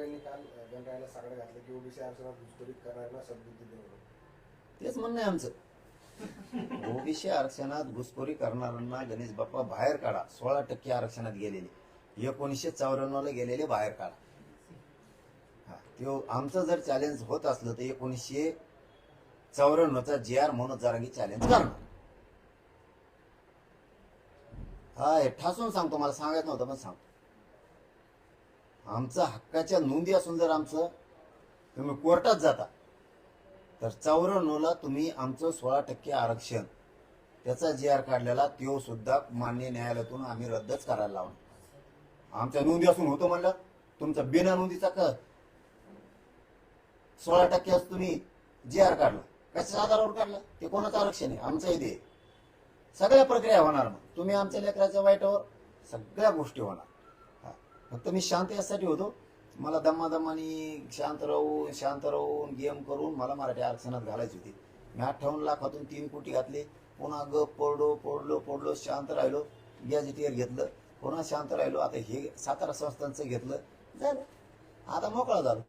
यांनी काल गणरायाला साकडं घातलं की ओबीसी आरक्षणात घुसखोरी करणाऱ्यांना सद्बुद्धी देऊ तेच म्हणणं आहे आमचं. ओबीसी आरक्षणात घुसखोरी करणाऱ्यांना गणेश बाप्पा बाहेर काढा. सोळा टक्के आरक्षणात गेलेले. एकोणीसशे चौऱ्याण्णव ला गेलेले बाहेर काढा. हा, त्यो आमचं जर चॅलेंज होत असलं तर एकोणीसशे चौऱ्याण्णवचा जे आर म्हणून जरांगी चॅलेंज करणार. हा हे ठासून सांगतो मला सांगायचं नव्हतं पण सांगतो. आमचं हक्काच्या नोंदी असून जर आमचं तुम्ही कोर्टात जाता तर चौऱ्याण्णवला तुम्ही आमचं सोळा टक्के आरक्षण त्याचा जी आर काढलेला तो सुद्धा मान्य न्यायालयातून आम्ही रद्दच करायला लावलो आमच्या नोंदी असून होतो म्हणलं तुमचा बिना नोंदीचा क सोळा टक्के तुम्ही जी आर काढलं. कशा आधारावर काढलं? ते कोणाचं आरक्षण आहे? आमचं इथे सगळ्या प्रक्रिया होणार मग. तुम्ही आमच्या लेकराच्या वाईटावर सगळ्या गोष्टी होणार. फक्त मी शांत यासाठी होतो. मला दमादमानी शांत राहून शांत राहून गेम करून मला मराठी आरक्षणात घालायची होती. मी अठ्ठावन्न लाखातून तीन कोटी घातले. पुन्हा गप पडलो पडलो पडलो शांत राहिलो. गॅजेटियर घेतलं. पुन्हा शांत राहिलो. आता हे सातारा संस्थांचं घेतलं. झालं. आता मोकळा झालो.